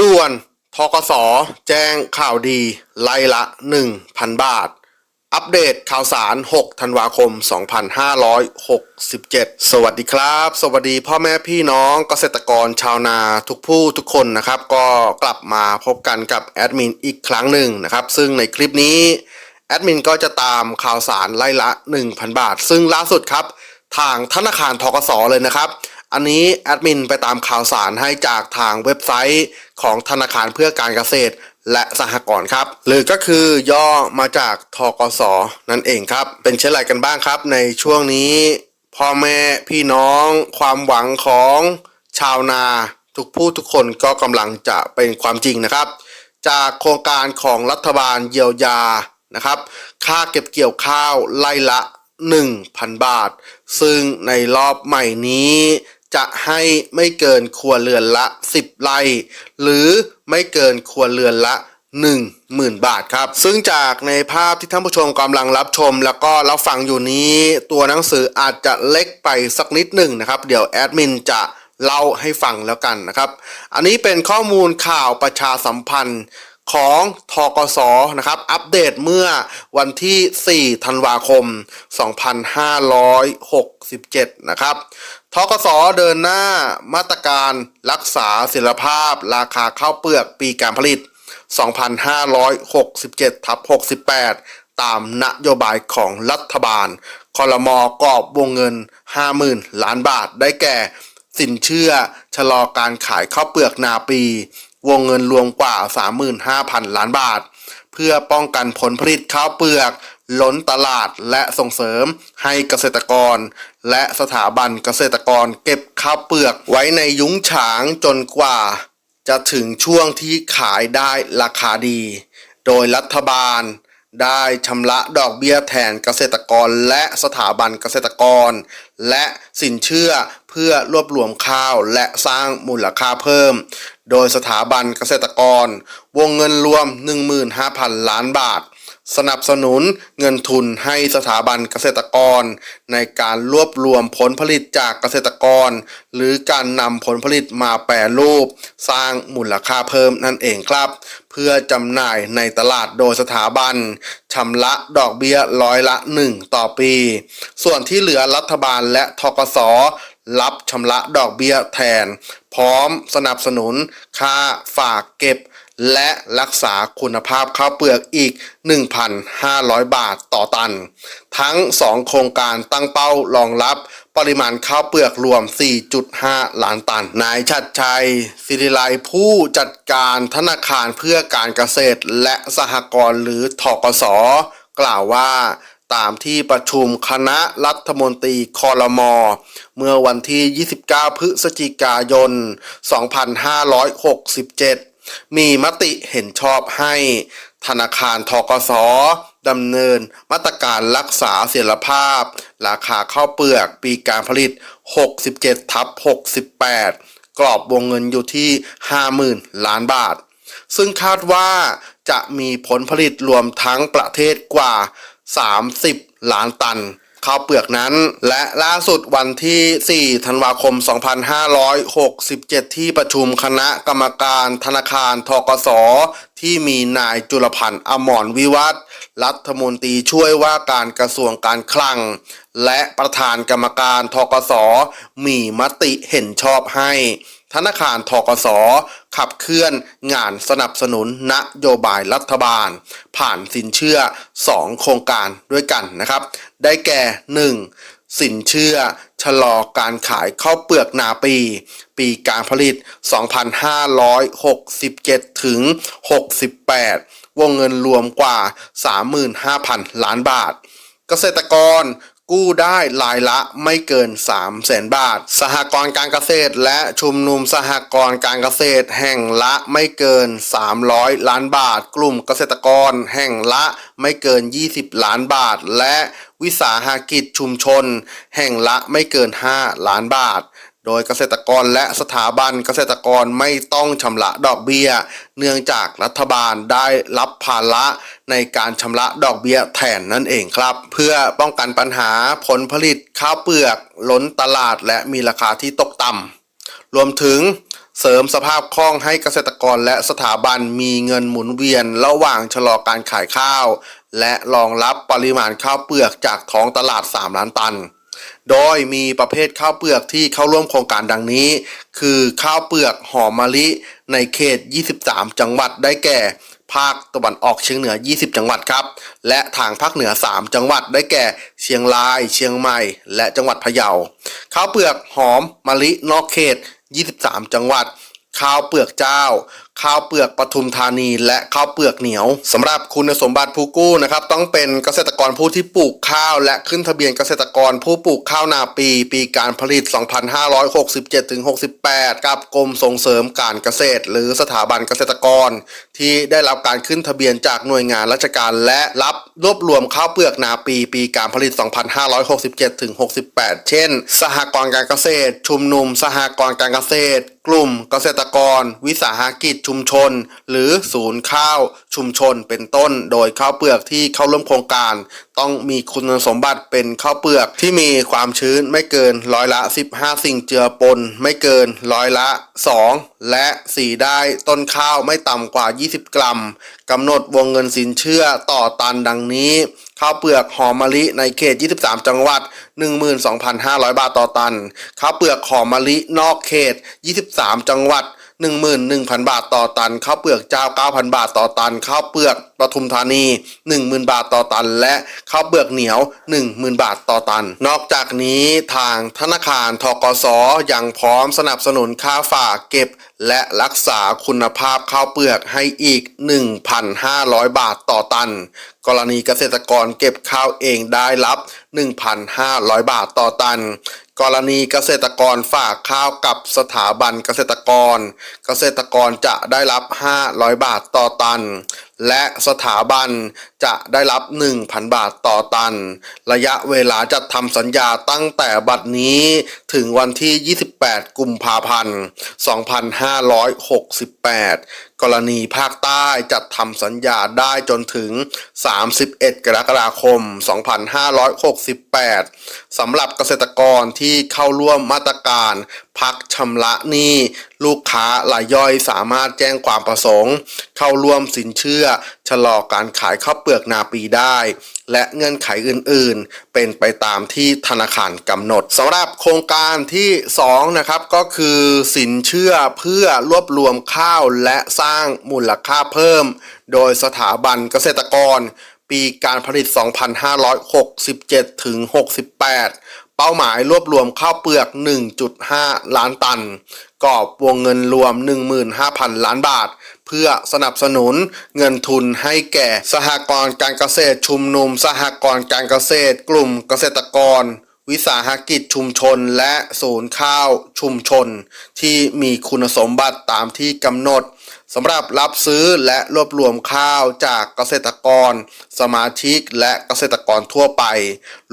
ด่วนทกสแจ้งข่าวดีไล่ละ 1,000 บาท อัปเดตข่าวสาร 6 ธันวาคม 2567 สวัสดีครับ สวัสดีพ่อแม่พี่น้องเกษตรกรชาวนาทุกผู้ทุกคนนะครับ ก็กลับมาพบกันกับแอดมินอีกครั้งหนึ่งนะครับ ซึ่งในคลิปนี้ แอดมินก็จะตามข่าวสารไล่ละ 1,000 บาท ซึ่งล่าสุดครับ ทางธนาคารทกสเลยนะครับ อันนี้แอดมินไปตามข่าวสารให้จากทางเว็บไซต์ของธนาคารเพื่อการเกษตรและสหกรณ์ครับ หรือก็คือย่อมาจากทกสนั่นเองครับ เป็นเช่นไรกันบ้างครับ ในช่วงนี้ พ่อแม่พี่น้อง ความหวังของชาวนา ทุกผู้ทุกคนก็กำลังจะเป็นความจริงนะครับ จากโครงการของรัฐบาลเยียวยานะครับ ค่าเก็บเกี่ยวข้าวไล่ละ 1,000 บาท ซึ่งในรอบใหม่นี้ จะให้ไม่เกินครัวเรือนละ 10 ไร่ หรือไม่เกินครัวเรือนละ10,000 บาทครับ ซึ่งจากในภาพที่ท่านผู้ชมกำลังรับชม แล้วก็รับฟังอยู่นี้ ตัวหนังสืออาจจะเล็กไปสักนิดหนึ่งนะครับ เดี๋ยวแอดมินจะเล่าให้ฟังแล้วกันนะครับ อันนี้เป็นข้อมูลข่าวประชาสัมพันธ์ของทกสนะครับ อัปเดตเมื่อวันที่ 4 ธันวาคม 2567 นะครับ ทกสเดินหน้ามาตรการรักษาศิลภาพ ราคาข้าวเปลือกปีการผลิต 2567ทับ68 ตามนโยบายของรัฐบาลคอรมอกอบวงเงิน 50,000 ล้านบาทได้แก่ สินเชื่อชะลอการขายข้าวเปลือกนาปี วงเงินรวมกว่า 35,000 ล้านบาท เพื่อป้องกันผลผลิตข้าวเปลือก ล้นตลาดและส่งเสริมให้เกษตรกร และสถาบันเกษตรกรเก็บข้าวเปลือกไว้ในยุ้งฉางจนกว่า จะถึงช่วงที่ขายได้ราคาดี โดยรัฐบาลได้ชำระดอกเบี้ยแทนเกษตรกรและสถาบันเกษตรกร และสินเชื่อเพื่อรวบรวมข้าวและสร้างมูลค่าเพิ่ม โดยสถาบันเกษตรกร วงเงินรวม 15,000 ล้านบาท สนับสนุนเงินทุนให้สถาบันเกษตรกร ในการรวบรวมผลผลิตจากเกษตรกร หรือการนำผลผลิตมาแปรรูป สร้างมูลค่าเพิ่มนั่นเองครับ เพื่อจำหน่ายในตลาดโดยสถาบันชำระดอกเบี้ยร้อยละ 1 ต่อปี ส่วนที่เหลือรัฐบาลและทกสรับชำระดอกเบี้ยแทน พร้อมสนับสนุนค่าฝากเก็บ และรักษาคุณภาพข้าวเปลือกอีก 1,500 บาทต่อตัน ทั้ง 2 โครงการตั้งเป้ารองรับปริมาณข้าวเปลือกรวม 4.5 ล้านตัน นายชัดชัย ศิริไลผู้จัดการธนาคารเพื่อการเกษตรและสหกรณ์หรือทกส กล่าวว่าตามที่ประชุมคณะรัฐมนตรีคอรมอเมื่อวันที่ 29 พฤศจิกายน 2567 มีมติเห็นชอบให้ธนาคารทกสดำเนินมาตรการรักษาเสถียรภาพ ราคาข้าวเปลือกปีการผลิต 67ทับ68 กรอบวงเงินอยู่ที่ 50,000 ล้านบาท ซึ่งคาดว่าจะมีผลผลิตรวมทั้งประเทศกว่า 30 ล้านตัน ข้าวเปลือกนั้น และล่าสุดวันที่ 4 ธันวาคม 2567 ที่ประชุมคณะกรรมการธนาคารทกส ที่มีนายจุลพันธ์อมรวิวัฒรัฐมนตรีช่วยว่าการกระทรวงการคลัง และประธานกรรมการทกส มีมติเห็นชอบให้ ธนาคารทกส ขับเคลื่อนงานสนับสนุนนโยบายรัฐบาล ผ่านสินเชื่อ 2 โครงการด้วยกันนะครับ ได้แก่ 1. สินเชื่อ ชะลอการขายข้าวเปลือกนาปี ปีการผลิต 2567 ถึง 68 วงเงินรวมกว่า 35,000 ล้านบาท เกษตรกร กู้ได้รายละไม่เกิน 3 0 0แสนบาท สหกรณ์การเกษตร และชุมนุมสหกรณ์การเกษตร แห่งละไม่เกิน 300 ล้านบาท กลุ่มเกษตรกร แห่งละไม่เกิน 20 ล้านบาท และวิสาหกิจชุมชน แห่งละไม่เกิน 5 ล้านบาท โดยเกษตรกรและสถาบันเกษตรกรไม่ต้องชำระดอกเบี้ย เนื่องจากรัฐบาลได้รับภาระในการชำระดอกเบี้ยแทนนั่นเองครับ เพื่อป้องกันปัญหาผลผลิตข้าวเปลือกล้นตลาดและมีราคาที่ตกต่ำรวมถึงเสริมสภาพคล่องให้เกษตรกรและสถาบันมีเงินหมุนเวียนระหว่างชะลอการขายข้าว และรองรับปริมาณข้าวเปลือกจากท้องตลาด 3 ล้านตัน โดยมีประเภทข้าวเปลือกที่เข้าร่วมโครงการดังนี้ คือข้าวเปลือกหอมมะลิในเขต 23 จังหวัดได้แก่ ภาคตะวันออกเฉียงเหนือ 20 จังหวัดครับ และทางภาคเหนือ 3 จังหวัดได้แก่ เชียงราย เชียงใหม่ และจังหวัดพะเยา ข้าวเปลือกหอมมะลินอกเขต 23 จังหวัด ข้าวเปลือกเจ้า ข้าวเปลือกปทุมธานี และข้าวเปลือกเหนียวสำหรับคุณสมบัติผู้กู้นะครับต้องเป็นเกษตรกรผู้ที่ปลูกข้าว และขึ้นทะเบียนเกษตรกรผู้ปลูกข้าวนาปี ปีการผลิต 2567-68 กับกรมส่งเสริมการเกษตร หรือสถาบันเกษตรกร ที่ได้รับการขึ้นทะเบียนจากหน่วยงานราชการและรับรวบรวมข้าวเปลือกนาปี ปีการผลิต 2567-68 เช่น สหกรณ์การเกษตร ชุมนุม สหกรณ์การเกษตร กลุ่มเกษตรกร วิสาหกิจชุมชน หรือศูนย์ข้าวชุมชนเป็นต้น โดยข้าวเปลือกที่เข้าร่วมโครงการ ต้องมีคุณสมบัติเป็นข้าวเปลือกที่มีความชื้นไม่เกินร้อยละ 15 สิ่งเจือปน ไม่เกินร้อยละ 2 และสีได้ต้นข้าวไม่ต่ำกว่า 20 กรัมกำหนดวงเงินสินเชื่อต่อตันดังนี้ข้าวเปลือกหอมมะลิในเขต 23 จังหวัด 12,500 บาทต่อตัน ข้าวเปลือกหอมมะลินอกเขต 23 จังหวัด 11,000 บาทต่อตันข้าวเปลือกเจ้า 9,000 บาทต่อตันข้าวเปลือก ปทุมธานี 10,000 บาทต่อตัน และข้าวเปลือกเหนียว 10,000 บาทต่อตัน นอกจากนี้ทางธนาคารทกสยังพร้อมสนับสนุนค่าฝากเก็บ และรักษาคุณภาพข้าวเปลือกให้อีก 1,500 บาทต่อตัน กรณีเกษตรกรเก็บข้าวเองได้รับ 1,500 บาทต่อตันกรณีเกษตรกรฝากข้าวกับสถาบันเกษตรกร เกษตรกรจะได้รับ 500 บาทต่อตัน และสถาบันจะได้รับ 1,000 บาทต่อตัน ระยะเวลาจัดทำสัญญาตั้งแต่บัดนี้ถึงวันที่ 28 กุมภาพันธ์ 2568 กรณีภาคใต้จัดทำสัญญาได้จนถึง 31 กรกฎาคม 2568 สำหรับเกษตรกรที่เข้าร่วมมาตรการพักชำระหนี้ลูกค้ารายย่อยสามารถแจ้งความประสงค์ เข้าร่วมสินเชื่อ ชะลอการขายข้าวเปลือกนาปีได้ และเงื่อนไขอื่นๆ เป็นไปตามที่ธนาคารกำหนดสำหรับโครงการที่ 2 นะครับก็คือสินเชื่อเพื่อรวบรวมข้าวและสร้างางมูลค่าเพิ่ม โดยสถาบันเกษตรกร ปีการผลิต 2567 ถึง 68 เป้าหมายรวบรวมข้าวเปลือก 1.5 ล้านตันกอบวงเงินรวม 15,000 ล้านบาท เพื่อสนับสนุนเงินทุนให้แก่สหกรณ์การเกษตรชุมนุม สหกรณ์การเกษตร กลุ่มเกษตรกรวิสาหกิจชุมชนและศูนย์ข้าวชุมชน ที่มีคุณสมบัติตามที่กำหนด สำหรับรับซื้อและรวบรวมข้าวจากเกษตรกร สมาชิกและเกษตรกรทั่วไป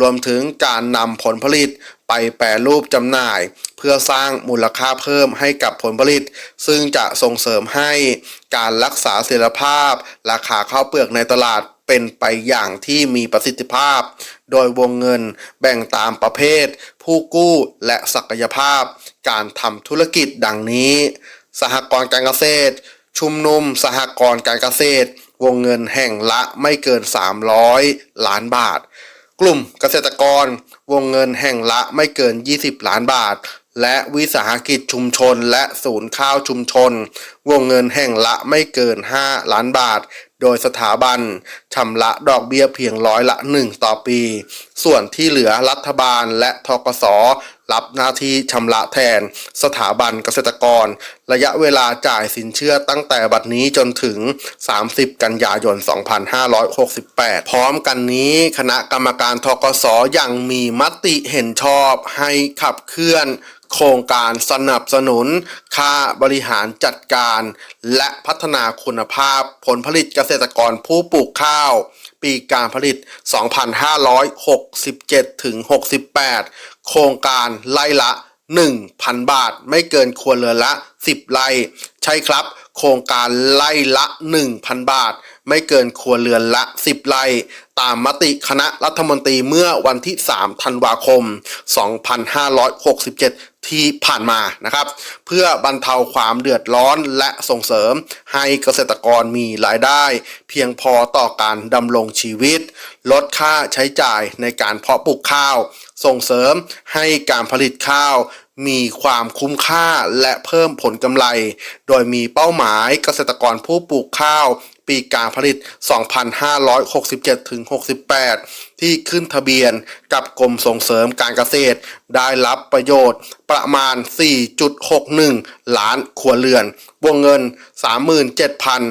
รวมถึงการนำผลผลิตไปแปรรูปจำหน่าย เพื่อสร้างมูลค่าเพิ่มให้กับผลผลิต ซึ่งจะส่งเสริมให้การรักษาเสถียรภาพ ราคาข้าวเปลือกในตลาดเป็นไปอย่างที่มีประสิทธิภาพ โดยวงเงินแบ่งตามประเภท ผู้กู้และศักยภาพ การทำธุรกิจดังนี้ สหกรณ์การเกษตร ชุมนุมสหกรณ์การเกษตร วงเงินแห่งละไม่เกิน 300 ล้านบาท กลุ่มเกษตรกร วงเงินแห่งละไม่เกิน 20 ล้านบาท และวิสาหกิจชุมชนและศูนย์ข้าวชุมชน วงเงินแห่งละไม่เกิน 5 ล้านบาทโดยสถาบันชำระดอกเบี้ยเพียงร้อยละ 1 ต่อปี ส่วนที่เหลือรัฐบาลและทกสรับหน้าที่ชำระแทน สถาบันเกษตรกร ระยะเวลาจ่ายสินเชื่อตั้งแต่บัดนี้จนถึง 30 กันยายน 2568 พร้อมกันนี้คณะกรรมการทกสยังมีมติเห็นชอบให้ขับเคลื่อน โครงการสนับสนุน ค่าบริหารจัดการ และพัฒนาคุณภาพผลผลิตเกษตรกรผู้ปลูกข้าว ปีการผลิต 2567ถึง68 โครงการไล่ละ 1,000 บาท ไม่เกินครัวเรือนละ 10 ไร่ ใช่ครับ โครงการไล่ละ 1,000 บาท ไม่เกินครัวเรือนละ 10 ไร่ตามมติคณะรัฐมนตรีเมื่อวันที่ 3 ธันวาคม 2567 ที่ผ่านมานะครับ เพื่อบรรเทาความเดือดร้อนและส่งเสริมให้เกษตรกรมีรายได้ เพียงพอต่อการดำรงชีวิต ลดค่าใช้จ่ายในการเพาะปลูกข้าว ส่งเสริมให้การผลิตข้าว มีความคุ้มค่าและเพิ่มผลกำไรโดยมีเป้าหมายเกษตรกรผู้ปลูกข้าว ปีการผลิต 2567-68 ที่ขึ้นทะเบียนกับกรมส่งเสริมการเกษตร ได้รับประโยชน์ประมาณ 4.61 ล้านครัวเรือน วงเงิน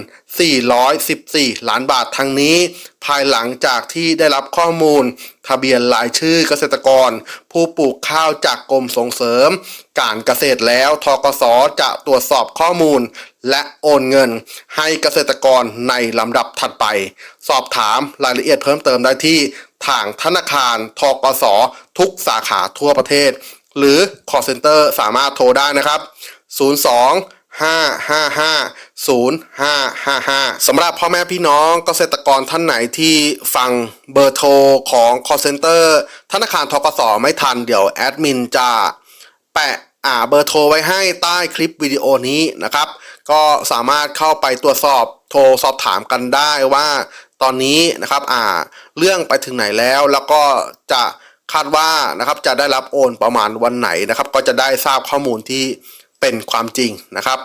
37,414 ล้านบาททั้งนี้ ภายหลังจากที่ได้รับข้อมูล ทะเบียนรายชื่อเกษตรกร ผู้ปลูกข้าวจากกรมส่งเสริม การเกษตรแล้วทกสจะตรวจสอบข้อมูล และโอนเงินให้เกษตรกรในลำดับถัดไป สอบถามรายละเอียดเพิ่มเติมได้ที่ทางธนาคารทกสทุกสาขาทั่วประเทศ หรือ call center สามารถโทรได้นะครับ 02 555 0555 สำหรับพ่อแม่พี่น้องเกษตรกรท่านไหนที่ฟังเบอร์โทรของ call center ธนาคารทกสไม่ทันเดี๋ยวแอดมินจะ แปะอ่าเบอร์โทรไว้ให้ใต้คลิปวิดีโอนี้นะครับ ก็สามารถเข้าไปตรวจสอบโทรสอบถามกันได้ว่าตอนนี้นะครับอ่าเรื่องไปถึงไหนแล้วแล้วก็จะคาดว่านะครับจะได้รับโอนประมาณวันไหนนะครับ ก็จะได้ทราบข้อมูลที่เป็นความจริงนะครับ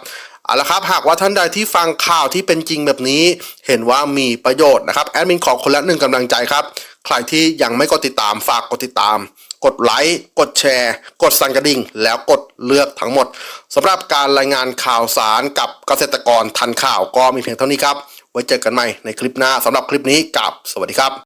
เอาละครับหากว่าท่านใดที่ฟังข่าวที่เป็นจริงแบบนี้ เห็นว่ามีประโยชน์นะครับแอดมินขอคนละหนึ่งกำลังใจครับ ใครที่ยังไม่กดติดตามฝากกดติดตาม กดไลค์ กดแชร์ กดสั่นกระดิ่ง แล้วกดเลือกทั้งหมดสำหรับการรายงานข่าวสารกับเกษตรกรทันข่าวก็มีเพียงเท่านี้ครับ ไว้เจอกันใหม่ในคลิปหน้าสำหรับคลิปนี้กับสวัสดีครับ